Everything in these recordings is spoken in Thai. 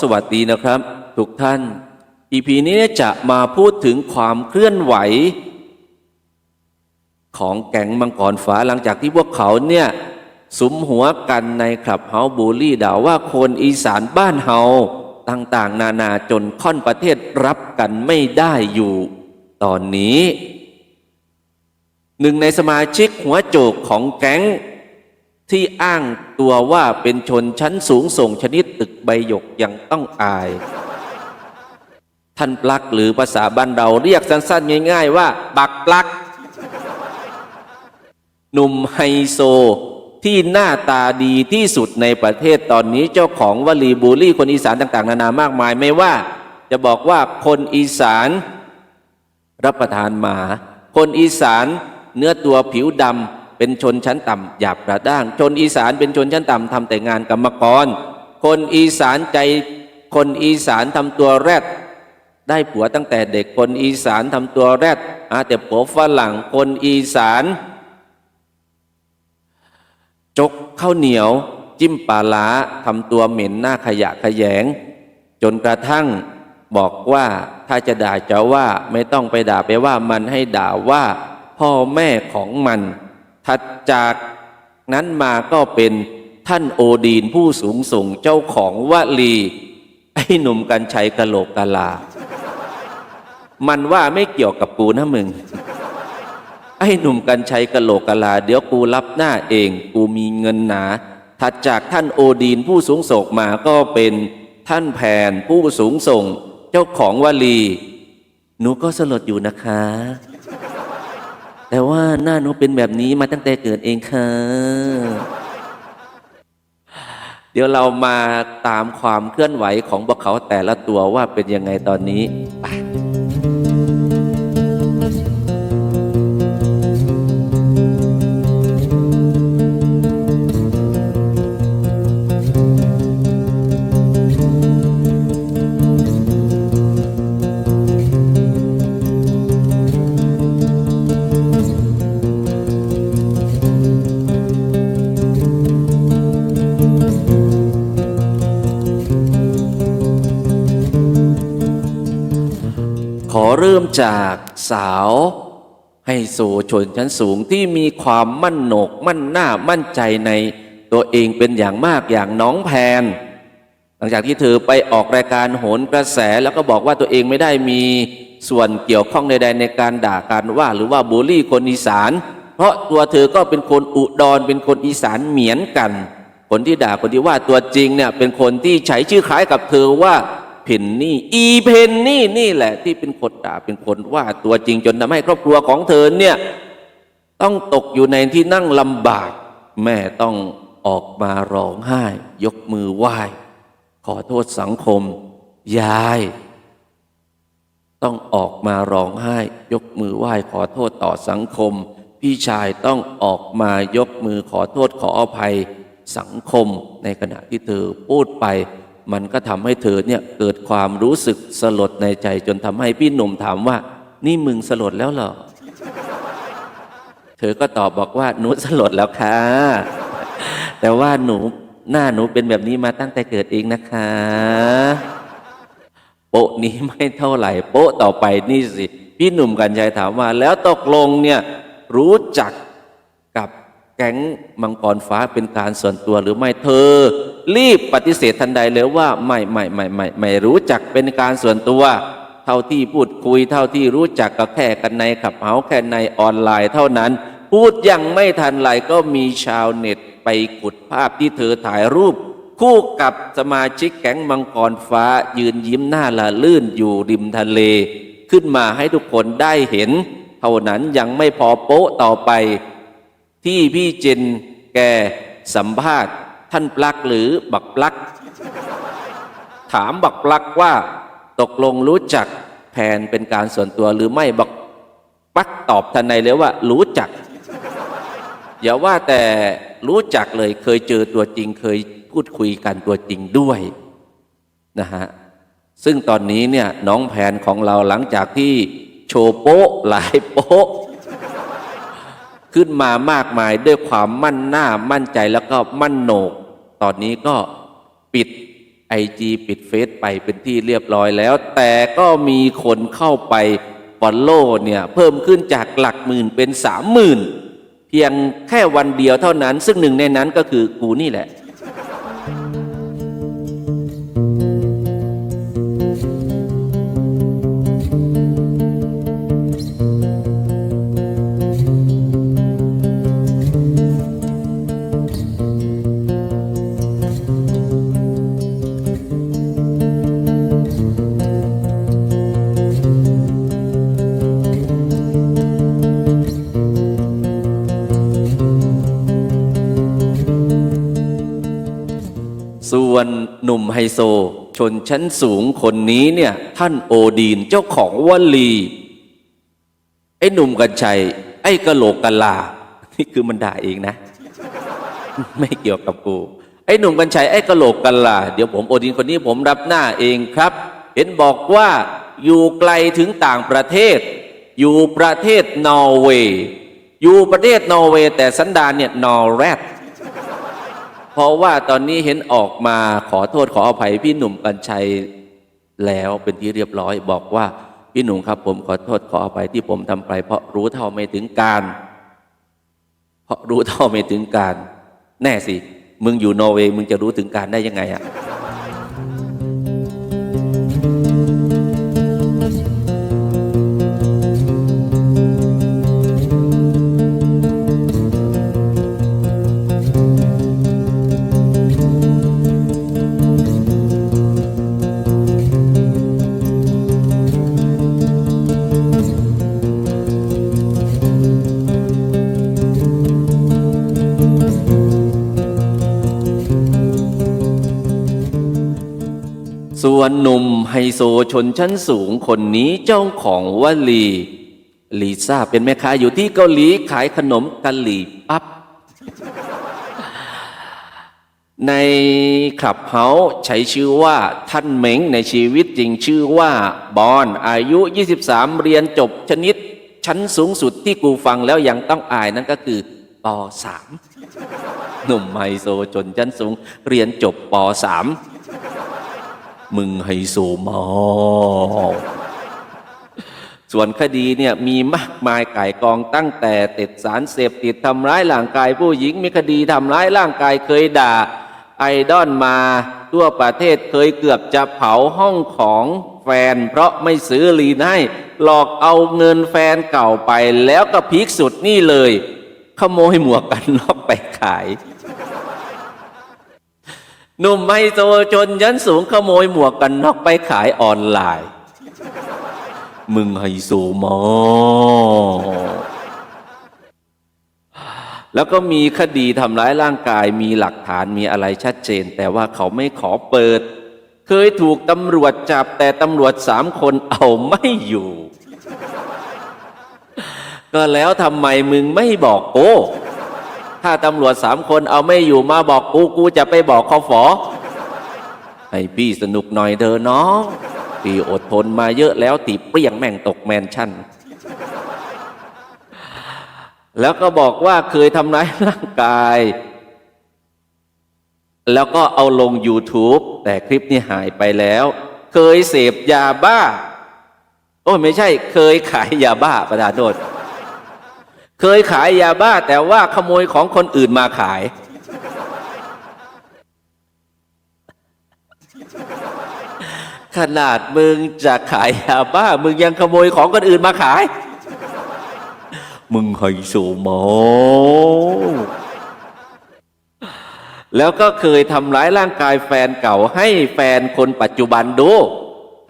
สวัสดีนะครับ ทุกท่าน EP นี้เนี่ยจะมาพูดถึงความเคลื่อนไหว ของแก๊งมังกรฟ้าหลังจากที่พวกเขาเนี่ยสมหัวกันในคลับเฮาบูลลี่ด่าว่าคนอีสานบ้านเฮาต่างๆ นานาจนค่อนประเทศรับกันไม่ได้อยู่ ตอนนี้ หนึ่งในสมาชิกหัวโจกของแก๊ง ที่อ้างตัวว่าเป็นชนชั้นสูงส่งชนิดตึกใบหยกยังต้องอาย ท่านปลักหรือภาษาบ้านเราเรียกสั้นๆ ง่าย ๆ ว่า บักปลัก หนุ่มไฮโซที่หน้าตาดีที่สุดในประเทศตอนนี้เจ้าของวลีบูลี่คนอีสานต่าง ๆ นานามากมายไม่ว่า จะบอกว่าคนอีสานรับประทานหมา คนอีสานเนื้อตัวผิวดำ เป็นชนชั้นต่ำหยาบกระด้าง ชนอีสานเป็นชนชั้นต่ำทำแต่งานกรรมกร คนอีสานใจคนอีสานทำตัวแรด ได้ผัวตั้งแต่เด็กคนอีสานทำตัวแรดอาแต่ผัวฝรั่งคนอีสานจกข้าวเหนียวจิ้มปลาล้าทำตัวเหม็นหน้าขยะขยง จนกระทั่งบอกว่าถ้าจะด่าจะว่าไม่ต้องไปด่าไปว่ามันให้ด่าว่าพ่อแม่ของมัน ถัดจากนั้นมาก็เป็นท่านโอดีนผู้สูงส่งเจ้าของวลีไอ้หนุ่มกัญชัยกะโหลกกะลา มันว่าไม่เกี่ยวกับกูนะมึง ไอ้หนุ่มกัญชัยกะโหลกกะลา เดี๋ยวกูรับหน้าเอง กูมีเงินหนา ถัดจากท่านโอดีนผู้สูงส่งมาก็เป็นท่านแผนผู้สูงส่ง เจ้าของวลี หนูก็สลดอยู่นะคะ แต่ว่าหน้าหนูเป็นแบบนี้มาตั้งแต่เกิดเองค่ะ เดี๋ยวเรามาตามความเคลื่อนไหวของพวกเขาแต่ละตัวว่าเป็นยังไงตอนนี้ไป อเริ่มจากสาว ให้โซชนชั้นสูงที่มีความมั่นโหนก มั่นหน้ามั่นใจในตัวเองเป็นอย่างมากอย่างน้องแพน หลังจากที่เธอไปออกรายการโหนกระแสแล้วก็บอกว่าตัวเองไม่ได้มีส่วนเกี่ยวข้องใดๆในการด่าการว่าหรือว่าบูลลี่คนอีสาน เพราะตัวเธอก็เป็นคนอุดรเป็นคนอีสานเหมือนกัน คนที่ด่าคนที่ว่าตัวจริงเนี่ยเป็นคนที่ใช้ชื่อคล้ายกับเธอว่า เพนนี่อีเพนนี่นี่แหละ ที่เป็นคนด่าเป็นคนว่าตัวจริงจนทำให้ครอบครัวของเธอเนี่ยต้องตกอยู่ในที่นั่งลำบาก แม่ต้องออกมาร้องไห้ ยกมือไหว้ ขอโทษสังคม ยาย ต้องออกมาร้องไห้ ยกมือไหว้ ขอโทษต่อสังคม พี่ชายต้องออกมายกมือขอโทษขออภัยสังคมในขณะที่เธอพูดไป มันก็ทำให้เธอเนี่ยเกิดความรู้สึกสลดในใจ จนทำให้พี่หนุ่มถามว่า นี่มึงสลดแล้วเหรอ เธอก็ตอบบอกว่าหนูสลดแล้วค่ะ แต่ว่าหนูหน้าหนูเป็นแบบนี้มาตั้งแต่เกิดเองนะคะ โปะนี้ไม่เท่าไหร่ โปะต่อไปนี่สิ พี่หนุ่มกัญชัยถามว่า แล้วตกลงเนี่ยรู้จักกับแก๊งมังกรฟ้าเป็นการส่วนตัวหรือไม่เธอ รีบปฏิเสธทันใดเลยว่าไม่ไม่ไม่ไม่ไม่รู้จักเป็นการส่วนตัว เท่าที่พูดคุยเท่าที่รู้จักก็แค่กันในขับเฮาแค่ในออนไลน์เท่านั้น พูดยังไม่ทันไรก็มีชาวเน็ตไปขุดภาพที่เธอถ่ายรูป คู่กับสมาชิกแก๊งมังกรฟ้ายืนยิ้มหน้าละลื่นอยู่ริมทะเล ขึ้นมาให้ทุกคนได้เห็น เท่านั้นยังไม่พอโป๊ะต่อไป ที่พี่เจนแกสัมภาษณ์ ท่านปลักหรือบักปลัก ถามบักปลักว่า ตกลงรู้จักแผนเป็นการส่วนตัวหรือไม่บักปลักตอบทันใดเลยว่า รู้จัก อย่าว่าแต่รู้จักเลยเคยเจอตัวจริงเคยพูดคุยกันตัวจริงด้วยนะฮะซึ่งตอนนี้เนี่ยน้องแผนของเราหลังจากที่โชว์โป๊ะหลายโป๊ะ ขึ้นมามากมายด้วยความมั่นหน้ามั่นใจแล้วก็มั่นโหนก ตอนนี้ก็ปิดไอจีปิดเฟซไปเป็นที่เรียบร้อยแล้ว แต่ก็มีคนเข้าไปฟอลโล่เนี่ยเพิ่มขึ้นจากหลักหมื่นเป็นสามหมื่นเพียงแค่วันเดียวเท่านั้น ซึ่งหนึ่งในนั้นก็คือกูนี่แหละ ส่วนหนุ่มไฮโซ ชนชั้นสูงคนนี้เนี่ย ท่านโอดีนเจ้าของวลี ไอ้หนุ่มกัญชัย ไอ้กะโหลกกะลา นี่คือมันด่าเองนะ ไม่เกี่ยวกับกู ไอ้หนุ่มกัญชัย ไอ้กะโหลกกะลา เดี๋ยวผมโอดีนคนนี้ผมรับหน้าเองครับ เห็นบอกว่าอยู่ไกลถึงต่างประเทศ อยู่ประเทศนอร์เวย์ อยู่ประเทศนอร์เวย์แต่สันดานเนี่ยนอร์แรด เพราะว่าตอนนี้เห็นออกมาขอโทษขออภัยพี่หนุ่มกัญชัยแล้วเป็นที่เรียบร้อยบอกว่าพี่หนุ่มครับผมขอโทษขออภัยที่ผมทำไป เพราะรู้เท่าไม่ถึงการ เพราะรู้เท่าไม่ถึงการ แน่สิ มึงอยู่นอร์เวย์มึงจะรู้ถึงการได้ยังไงอะ ส่วนหนุ่มไฮโซชนชั้นสูงคนนี้เจ้าของวลีลิซ่าเป็นแม่ค้าอยู่ที่เกาหลีขายขนมกะหรี่ปั๊บในคลับเฮาใช้ชื่อว่าท่านเหม็งในชีวิตจริงชื่อว่าบอนอายุ 23 เรียนจบชนิด ชั้นสูงสุดที่กูฟังแล้วยังต้องอายนั่นก็คือป .3 หนุ่มไฮโซจนชั้นสูงเรียนจบป .3 มึงไฮโซมากส่วนคดีเนี่ยมีมากมายก่ายกองตั้งแต่ติดสารเสพติดทำร้ายร่างกาย ผู้หญิงมีคดีทำร้ายร่างกายเคยด่า ไอดอลมา ทั่วประเทศเคยเกือบจะเผาห้องของแฟน เพราะไม่ซื้อลีนให้หลอกเอาเงินแฟนเก่าไปแล้วก็พีคสุดนี่เลย ขโมยหมวกกันน็อกไปขาย หนุ่มไฮโซชนยันสูงขโมยหมวกกันน็อกไปขายออนไลน์ มึงไฮโซมากแล้วก็มีคดีทำร้ายร่างกายมีหลักฐานมีอะไรชัดเจน แต่ว่าเขาไม่ขอเปิด เคยถูกตำรวจจับแต่ตำรวจสามคนเอาไม่อยู่ ก็แล้วทำไมมึงไม่บอกโก้ ถ้าตำรวจสามคนเอาไม่อยู่มาบอกกูกูจะไปบอกคอฝอให้พี่สนุกหน่อยเถอน้องพี่อดทนมาเยอะแล้วตีเปรี้ยงแม่งตกแมนชั่น แล้วก็บอกว่าเคยทำร้ายร่างกาย แล้วก็เอาลง YouTube แต่คลิปนี้หายไปแล้ว เคยเสพยาบ้า โอ้ไม่ใช่เคยขายยาบ้าประธานโทษ เคยขายยาบ้าแต่ว่าขโมยของคนอื่นมาขาย ขนาดมึงจะขายยาบ้า มึงยังขโมยของคนอื่นมาขาย มึงไฮโซมากแล้วก็เคยทำร้ายร่างกายแฟนเก่าให้แฟนคนปัจจุบันดู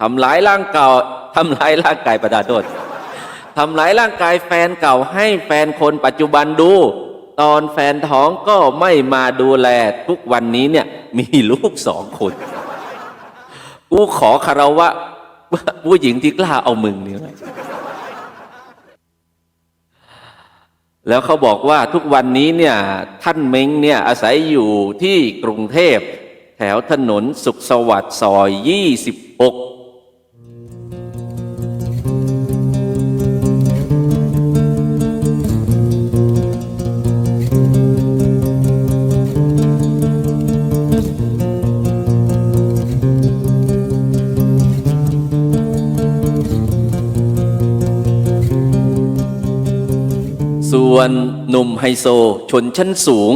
ทำร้ายร่างเก่าทำร้ายร่างกายประดาโทษ ทำร้ายร่างกายแฟนเก่าให้แฟนคนปัจจุบันดู ตอนแฟนท้องก็ไม่มาดูแลทุกวันนี้เนี่ย มีลูกสองคน กูขอคารวะผู้หญิงที่กล้าเอามึงเนี่ยแล้วเขาบอกว่าทุกวันนี้เนี่ยท่านเม้งเนี่ยอาศัยอยู่ที่กรุงเทพ แถวถนนสุขสวัสดิ์ซอย 26 หนุ่มไฮโซ ชนชั้นสูง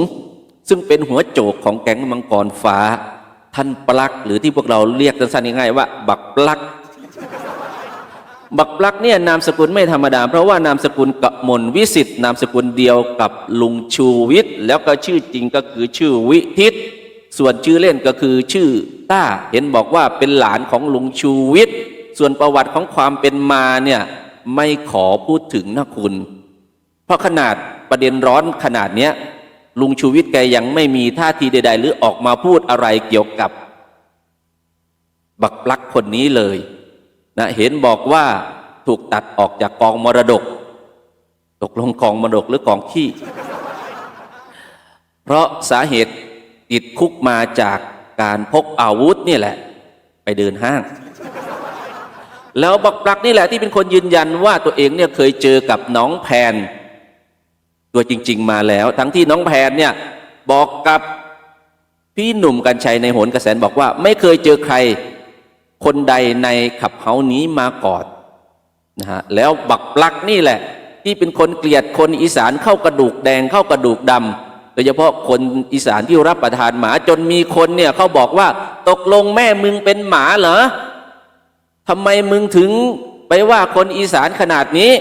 ซึ่งเป็นหัวโจกของแก๊งมังกรฟ้า ท่านปลักหรือที่พวกเราเรียกสั้นๆง่ายๆว่า บักปลัก บักปลักเนี่ยนามสกุลไม่ธรรมดา เพราะว่านามสกุลกมลวิสิทธ์นามสกุลเดียวกับลุงชูวิทย์แล้วก็ชื่อจริงก็คือชื่อวิทิตส่วนชื่อเล่นก็คือชื่อต้าเห็นบอกว่าเป็นหลานของลุงชูวิทย์ส่วนประวัติของความเป็นมาเนี่ยไม่ขอพูดถึงนะคุณ เพราะขนาด ประเด็นร้อนขนาดเนี้ยลุงชูวิทย์แกยังไม่มีท่าทีใด ๆ หรือออกมาพูดอะไรเกี่ยวกับ บักปลักคนนี้เลยนะเห็นบอกว่าถูกตัดออกจากกองมรดก ตกลงกองมรดกหรือกองขี้ เพราะสาเหตุติดคุกมาจากการพกอาวุธนี่แหละ ไปเดินห้าง แล้วบักปลักนี่แหละที่เป็นคนยืนยันว่าตัวเองเนี่ยเคยเจอกับน้องแพน ตัวจริง ๆ มาแล้ว ทั้งที่น้องแพนเนี่ยบอกกับพี่หนุ่มกัญชัยในโหนกระแสนบอกว่า ไม่เคยเจอใครคนใดในขับเฮานี้มาก่อนนะฮะแล้วบักปลักนี่แหละ ที่เป็นคนเกลียดคนอีสานเข้ากระดูกแดงเข้ากระดูกดำโดยเฉพาะคนอีสานที่รับประทานหมาจนมีคนเนี่ยเขาบอกว่าตกลงแม่มึงเป็นหมาเหรอทำไมมึงถึงไปว่าคนอีสานขนาดนี้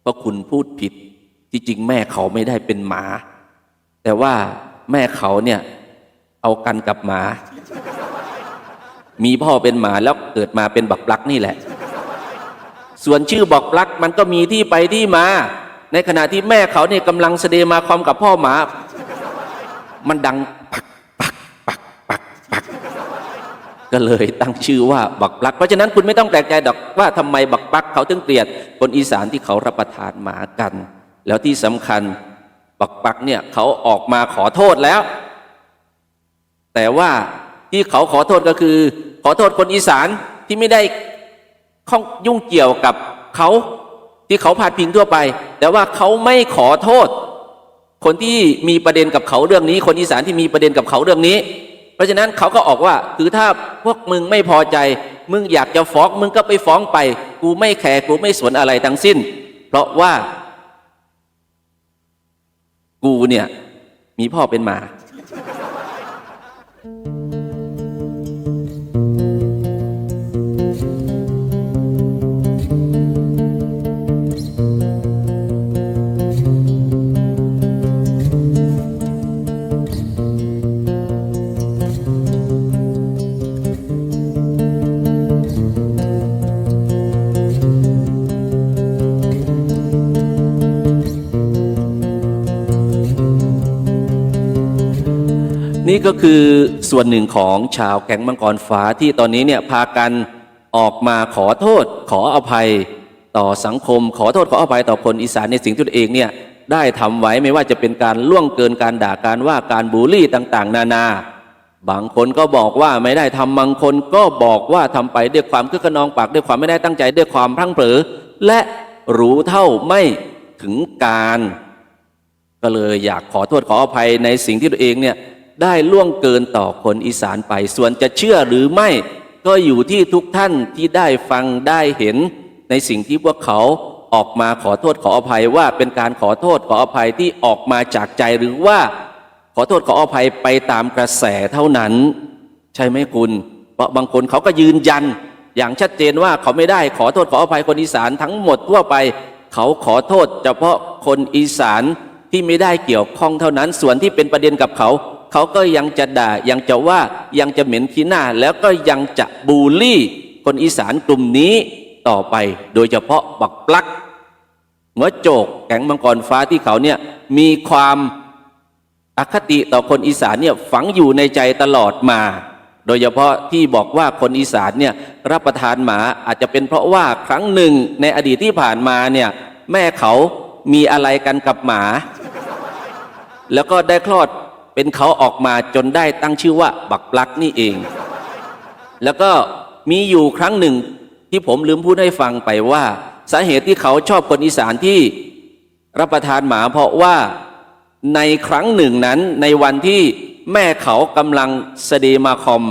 เพราะคุณพูดผิด ที่จริงแม่เขาไม่ได้เป็นหมา แต่ว่าแม่เขาเนี่ยเอากันกับหมา มีพ่อเป็นหมาแล้วเกิดมาเป็นบักปลักนี่แหละ ส่วนชื่อบักปลักมันก็มีที่ไปที่มา ในขณะที่แม่เขาเนี่ยกำลังแสดมาคอมกับพ่อหมา มันดังปักปักปักปักปักก็เลยตั้งชื่อว่าบักปลัก เพราะฉะนั้นคุณไม่ต้องแปลกใจดอกว่าทำไมบักปลักเขาถึงเกลียดคนอีสานที่เขารับประทานหมากัน แล้วที่สำคัญบักปักเนี่ยเขาออกมาขอโทษแล้ว แต่ว่าที่เขาขอโทษก็คือ ขอโทษคนอีสานที่ไม่ได้ข้องยุ่งเกี่ยวกับเขาที่เขาพาดพิงทั่วไป แต่ว่าเขาไม่ขอโทษ คนที่มีประเด็นกับเขาเรื่องนี้ คนอีสานที่มีประเด็นกับเขาเรื่องนี้ เพราะฉะนั้นเขาก็ออกว่าคือถ้าพวกมึงไม่พอใจ มึงอยากจะฟ้องมึงก็ไปฟ้องไป กูไม่แคร์กูไม่สนอะไรทั้งสิ้น เพราะว่า กูเนี่ย มีพ่อเป็นหมา นี่ก็คือส่วนหนึ่งของชาวแก๊งมังกรฟ้าที่ตอนนี้เนี่ยพากันออกมาขอโทษขออภัยต่อสังคม ขอโทษขออภัยต่อคนอีสานในสิ่งที่ตัวเองเนี่ยได้ทำไว้ไม่ว่าจะเป็นการล่วงเกินการด่าการว่าการบูลลี่ต่างๆ นานา บางคนก็บอกว่าไม่ได้ทำบางคนก็บอกว่าทำไปด้วยความคึกขนองปากด้วยความไม่ได้ตั้งใจด้วยความพลั้งเผลอและรู้เท่าไม่ถึงการ ก็เลยอยากขอโทษขออภัยในสิ่งที่ตัวเองเนี่ย ได้ล่วงเกินต่อคนอีสานไป ส่วนจะเชื่อหรือไม่ก็อยู่ที่ทุกท่านที่ได้ฟังได้เห็น ในสิ่งที่พวกเขาออกมาขอโทษขออภัยว่าเป็นการขอโทษขออภัยที่ออกมาจากใจหรือว่าขอโทษขออภัยไปตามกระแสเท่านั้น ใช่ไหมคุณ เพราะบางคนเขาก็ยืนยัน อย่างชัดเจนว่าเขาไม่ได้ขอโทษขออภัยคนอีสานทั้งหมดทั่วไป เขาขอโทษเฉพาะคนอีสานที่ไม่ได้เกี่ยวข้องเท่านั้น ส่วนที่เป็นประเด็นกับเขา เขาก็ยังจะด่ายังจะว่ายังจะเหม็นขี้หน้า แล้วก็ยังจะบูลลี่ คนอีสานกลุ่มนี้ต่อไป โดยเฉพาะบักปลักหัวโจกแก๊งมังกรฟ้าที่เขาเนี่ยมีความอคติต่อคนอีสานเนี่ยฝังอยู่ในใจตลอดมา โดยเฉพาะที่บอกว่าคนอีสานเนี่ยรับประทานหมาอาจจะเป็นเพราะว่าครั้งหนึ่งในอดีตที่ผ่านมาเนี่ยแม่เขามีอะไรกันกับหมา แล้วก็ได้คลอด เป็นเขาออกมาจนได้ตั้งชื่อว่า บักปลักนี่เอง แล้วก็มีอยู่ครั้งหนึ่งที่ผมลืมพูดให้ฟังไปว่า สาเหตุที่เขาชอบคนอีสานที่รับประทานหมาเพราะว่าในครั้งหนึ่งนั้นในวันที่แม่เขากำลังเสดมาคอม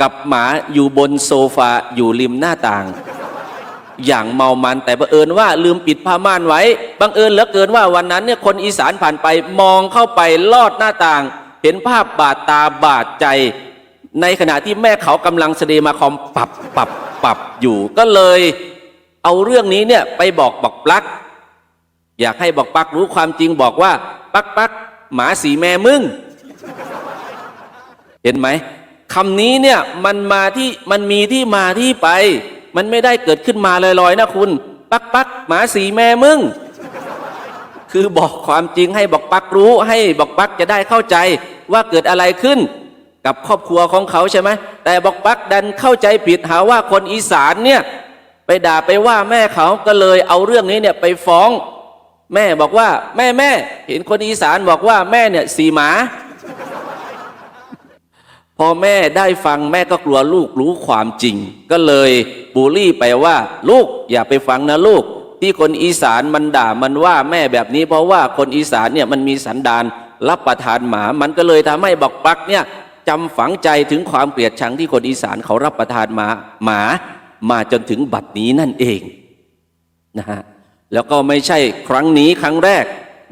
กับหมาอยู่บนโซฟาอยู่ริมหน้าต่าง อย่างเมามัน แต่บังเอิญว่าลืมปิดผ้าม่านไว้บังเอิญเหลือเกินว่าวันนั้นเนี่ยคนอีสานผ่านไปมองเข้าไปลอดหน้าต่าง เห็นภาพบาดตาบาดใจ ในขณะที่แม่เขากำลังแสดมาคอมปรับปรับปรับอยู่ ก็เลยเอาเรื่องนี้เนี่ยไปบอกบอกปลัก อยากให้บอกปักรู้ความจริงบอกว่า ปักปักหมาสีแม่มึง เห็นไหมคำนี้เนี่ยมันมาที่มันมีที่มาที่ไป มันไม่ได้เกิดขึ้นมาลอยๆนะคุณ ปักปักหมาสีแม่มึง คือบอกความจริงให้บอกปักรู้ให้บอกปักจะได้เข้าใจว่าเกิดอะไรขึ้น กับครอบครัวของเขาใช่ไหมแต่บอกปักดันเข้าใจผิดหาว่าคนอีสานเนี่ยไปด่าไปว่าแม่เขาก็เลยเอาเรื่องนี้เนี่ยไปฟ้อง แม่บอกว่า แม่แม่ เห็นคนอีสานบอกว่าแม่เนี่ยสีหมาพอแม่ได้ฟังแม่ก็กลัวลูกรู้ความจริง ก็เลย บูลลี่ไปว่า ลูกอย่าไปฟังนะลูก ที่คนอีสานมันด่ามันว่าแม่แบบนี้ เพราะว่าคนอีสานเนี่ยมันมีสันดานรับประทานหมา มันก็เลยทำให้บอกปักเนี่ยจำฝังใจถึงความเกลียดชังที่คนอีสานเขารับประทานหมาหมามาจนถึงบัดนี้นั่นเองนะฮะแล้วก็ไม่ใช่ครั้งนี้ครั้งแรก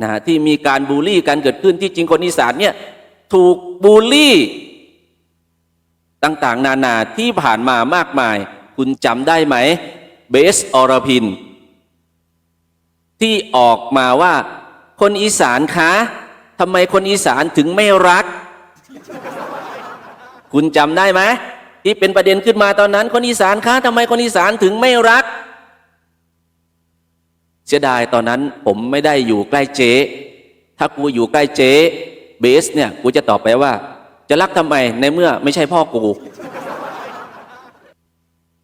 นะฮะที่มีการบูลลี่กันเกิดขึ้นที่จริงคนอีสานเนี่ยถูกบูลลี่ ต่างๆ นานาที่ผ่านมามากมาย คุณจำได้ไหม เบสอรพิน ที่ออกมาว่า คนอีสานคะทำไมคนอีสานถึงไม่รัก คุณจำได้ไหมที่เป็นประเด็นขึ้นมาตอนนั้น คนอีสานคะทำไมคนอีสานถึงไม่รัก เสียดายตอนนั้นผมไม่ได้อยู่ใกล้เจ๊ถ้ากูอยู่ใกล้เจ๊เบสเนี่ย กูจะตอบไปว่า จะรักทำไมในเมื่อไม่ใช่พ่อกู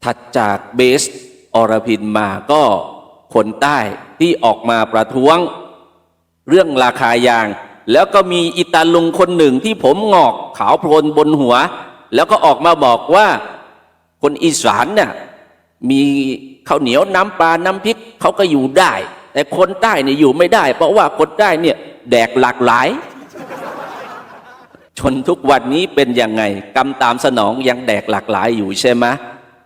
ถัดจากเบสอรพินมาก็คนใต้ที่ออกมาประท้วง เรื่องราคายาง แล้วก็มีอิตาลุงคนหนึ่งที่ผมงอกขาวโพลนบนหัว แล้วก็ออกมาบอกว่าคนอีสานเนี่ยมีข้าวเหนียวน้ำปลาน้ำพริกเขาก็อยู่ได้ แต่คนใต้เนี่ยอยู่ไม่ได้ เพราะว่าคนใต้เนี่ยแดกหลากหลายจนทุกวันนี้เป็นยังไงกรรมตามสนองยังแดกหลากหลายอยู่ใช่ไหม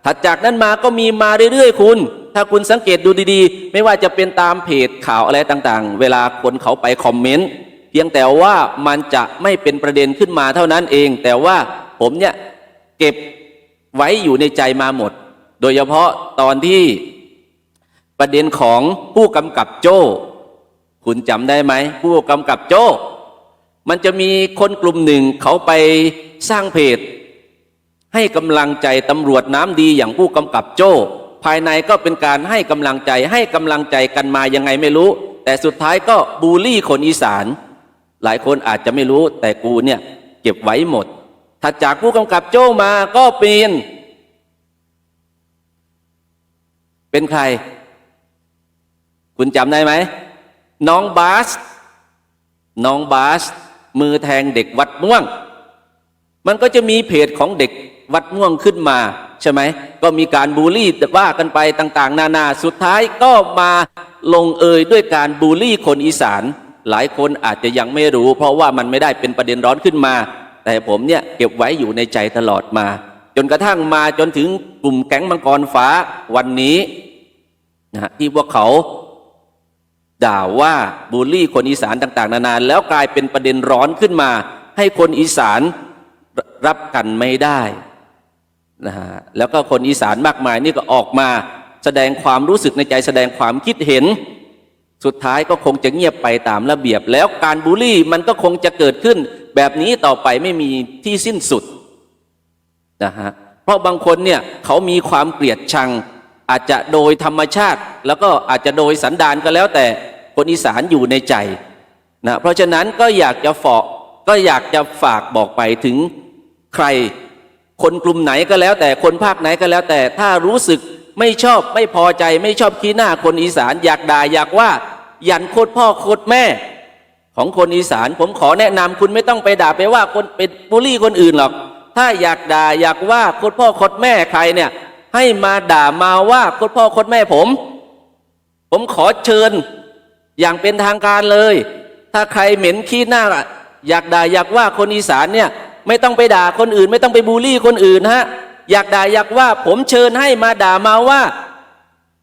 ถัดจากนั้นมาก็มีมาเรื่อยๆ คุณ ถ้าคุณสังเกตดูดีๆ ไม่ว่าจะเป็นตามเพจข่าวอะไรต่างๆ เวลาคนเขาไปคอมเมนต์เพียงแต่ว่ามันจะไม่เป็นประเด็นขึ้นมาเท่านั้นเอง แต่ว่าผมเนี่ยเก็บไว้อยู่ในใจมาหมด โดยเฉพาะตอนที่ประเด็นของผู้กำกับโจ้ คุณจำได้ไหม ผู้กำกับโจ้ มันจะมีคนกลุ่มหนึ่งเขาไปสร้างเพจ ให้กำลังใจตำรวจน้ำดีอย่างผู้กำกับโจ้ ภายในก็เป็นการให้กำลังใจให้กำลังใจกันมายังไงไม่รู้ แต่สุดท้ายก็บูลลี่คนอีสาน หลายคนอาจจะไม่รู้ แต่กูเนี่ยเก็บไว้หมดถัดจากผู้กำกับโจ้มาก็เป็นเป็นใคร คุณจำได้ไหม น้องบาส น้องบาส มือแทงเด็กวัดม่วง มันก็จะมีเพจของเด็ก วัดม่วงขึ้นมาใช่ไหมก็มีการบูลลี่ว่ากันไปต่างๆ นานาสุดท้ายก็มาลงเอยด้วยการบูลลี่คนอีสาน หลายคนอาจจะยังไม่รู้ เพราะว่ามันไม่ได้เป็นประเด็นร้อนขึ้นมา แต่ผมเนี่ยเก็บไว้อยู่ในใจตลอดมา จนกระทั่งมาจนถึงกลุ่มแก๊งมังกรฟ้าวันนี้นะฮะที่พวกเขาด่าว่าบูลลี่คนอีสานต่าง ๆ นานาแล้วกลายเป็นประเด็นร้อนขึ้นมา ให้คนอีสานรับกันไม่ได้ นะฮะแล้วก็คนอีสานมากมายนี่ก็ออกมาแสดงความรู้สึกในใจแสดงความคิดเห็น สุดท้ายก็คงจะเงียบไปตามระเบียบ แล้วการบูลลี่มันก็คงจะเกิดขึ้น แบบนี้ต่อไปไม่มีที่สิ้นสุดนะฮะเพราะบางคนเนี่ยเขามีความเกลียดชัง อาจจะโดยธรรมชาติ แล้วก็อาจจะโดยสันดานก็แล้วแต่คนอีสานอยู่ในใจนะเพราะฉะนั้นก็อยากจะฝากก็อยากจะฝากบอกไปถึงใคร คนกลุ่มไหนก็แล้ว แต่คนภาคไหนก็แล้วแต่ถ้ารู้สึกไม่ชอบไม่พอใจไม่ชอบขี้หน้าคนอีสานอยากด่าอยากว่า ยันโคตรพ่อโคตรแม่ ของคนอีสาน ผมขอแนะนำคุณไม่ต้องไปด่าไปว่าคนเป็นบูลลี่คนอื่นหรอก ถ้าอยากด่าอยากว่าโคตรพ่อโคตรแม่ใครเนี่ย ให้มาด่ามาว่าโคตรพ่อโคตรแม่ผม ผมขอเชิญ อย่างเป็นทางการเลย ถ้าใครเหม็นขี้หน้า อยากด่าอยากว่าคนอีสานเนี่ย ไม่ต้องไปด่าคนอื่น ไม่ต้องไปบูลลี่คนอื่นฮะ อยากด่าอยากว่า ผมเชิญให้มาด่ามาว่า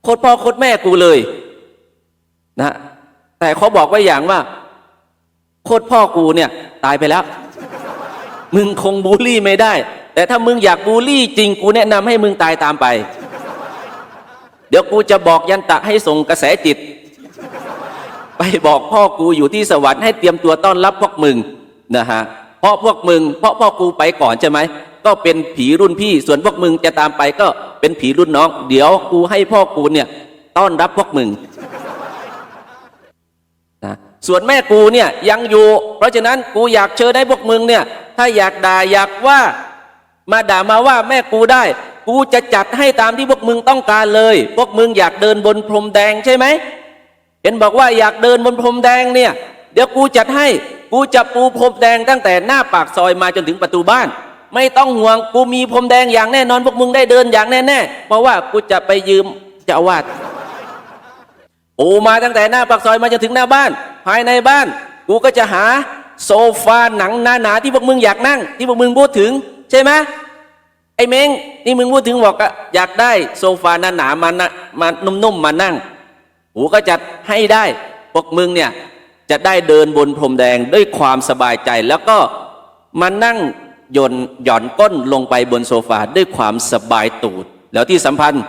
โคตรพ่อโคตรแม่กูเลยนะแต่เขาบอกไว้อย่างว่าโคตรพ่อกูเนี่ย ตายไปแล้ว มึงคงบูลลี่ไม่ได้ แต่ถ้ามึงอยากบูลลี่จริงกูแนะนำให้มึงตายตามไป เดี๋ยวกูจะบอกยันตะให้ส่งกระแสจิต ไปบอกพ่อกูอยู่ที่สวรรค์ให้เตรียมตัวต้อนรับพวกมึงนะฮะ เพราะพวกมึง เพราะพ่อกูไปก่อนใช่ไหม ก็เป็นผีรุ่นพี่ ส่วนพวกมึงจะตามไปก็เป็นผีรุ่นน้อง เดี๋ยวกูให้พ่อกูเนี่ยต้อนรับพวกมึงนะส่วนแม่กูเนี่ยยังอยู่ เพราะฉะนั้นกูอยากเชิญให้พวกมึงเนี่ย ถ้าอยากด่าอยากว่า มาด่ามาว่าแม่กูได้ กูจะจัดให้ตามที่พวกมึงต้องการเลย พวกมึงอยากเดินบนพรมแดงใช่ไหมเห็นบอกว่าอยากเดินบนพรมแดงเนี่ย เดี๋ยวกูจัดให้ กูจะปูพรมแดงตั้งแต่หน้าปากซอยมาจนถึงประตูบ้าน ไม่ต้องห่วงกูมีพรมแดงอย่างแน่นอนพวกมึงได้เดินอย่างแน่ๆเพราะว่ากูจะไปยืมเจ้าวาดโอมาตั้งแต่หน้าปากซอยมาจนถึงหน้าบ้าน ภายในบ้าน กูก็จะหาโซฟาหนังหนาๆที่พวกมึงอยากนั่ง ที่พวกมึงพูดถึง ใช่ไหมไอ้เม้งนี่มึงพูดถึงบอกอยากได้โซฟาหนาๆมานะมานุ่มๆมานั่งกูก็จะให้ได้พวกมึงเนี่ย จะได้เดินบนพรมแดงด้วยความสบายใจ แล้วก็มานั่งยนหย่อนก้นลงไปบนโซฟาด้วยความสบายตูด แล้วที่สัมพันธ์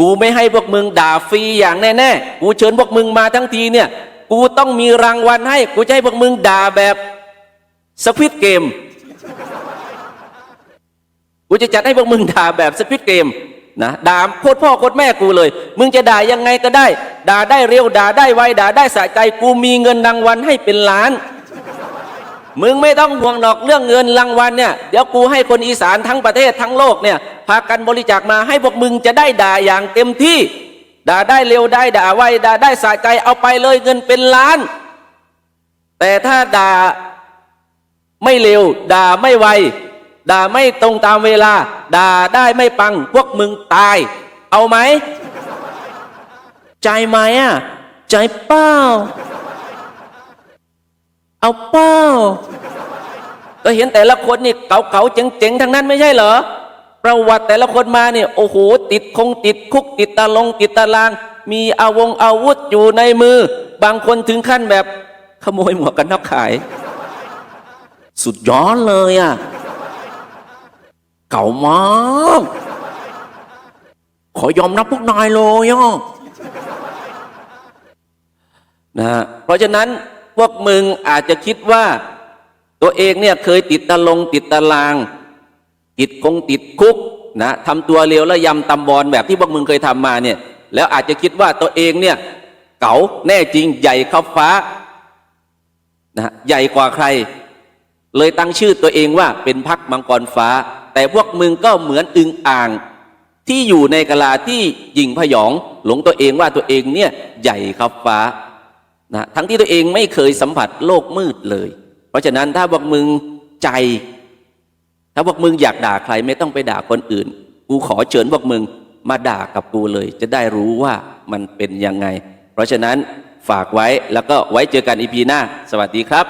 กูไม่ให้พวกมึงด่าฟรีอย่างแน่ๆ กูเชิญพวกมึงมาทั้งทีเนี่ย กูต้องมีรางวัลให้ กูจะให้พวกมึงด่าแบบสควิตเกม กูจะจัดให้พวกมึงด่าแบบสควิตเกม นะด่าโคตรพ่อโคตรแม่กูเลย มึงจะด่ายังไงก็ได้ ด่าได้เร็วด่าได้ไวด่าได้สะใจกูมีเงินรางวัลให้เป็นล้าน มึงไม่ต้องห่วงดอกเรื่องเงินรางวัลเนี่ยเดี๋ยวกูให้คนอีสานทั้งประเทศทั้งโลกเนี่ยพากันบริจาคมาให้พวกมึงจะได้ด่าอย่างเต็มที่ ด่าได้เร็วได้ด่าไวด่าได้สะใจเอาไปเลยเงินเป็นล้าน แต่ถ้าด่าไม่เร็วด่าไม่ไว ด่าไม่ตรงตามเวลา ด่าได้ไม่ปัง พวกมึงตาย เอาไหม ใจไหมอะ ใจเป้า เอาเป้า ก็เห็นแต่ละคนนี่เก่าๆเจ๋งๆ ทั้งนั้นไม่ใช่เหรอ ประวัติแต่ละคนมาเนี่ยโอ้โห ติดคงติดคุกติดตาลงติดตาราง มีอาวงอาวุธอยู่ในมือ บางคนถึงขั้นแบบขโมยหมวกกันน็อกขาย สุดยอดเลยอะ เก่ามาก ขอยอมรับพวกนายเลยอะนะเพราะฉะนั้นพวกมึงอาจจะคิดว่า ตัวเองเนี่ยเคยติดตะลงติดตาราง ติดคงติดคุกนะทำตัวเลวและยำตำบอลแบบที่พวกมึงเคยทำมาเนี่ยแล้วอาจจะคิดว่าตัวเองเนี่ยเก๋าแน่จริงใหญ่ข้าฟ้านะใหญ่กว่าใคร เลยตั้งชื่อตัวเองว่าเป็นพักมังกรฟ้า แต่พวกมึงก็เหมือนอึงอ่าง ที่อยู่ในกะลาที่ยิงพยอง หลงตัวเองว่าตัวเองเนี่ยใหญ่ครับฟ้านะทั้งที่ตัวเองไม่เคยสัมผัสโลกมืดเลย เพราะฉะนั้นถ้าพวกมึงใจ ถ้าพวกมึงอยากด่าใครไม่ต้องไปด่าคนอื่น กูขอเชิญพวกมึงมาด่ากับกูเลย จะได้รู้ว่ามันเป็นยังไง เพราะฉะนั้นฝากไว้แล้วก็ไว้เจอกันอีพีหน้า สวัสดีครับ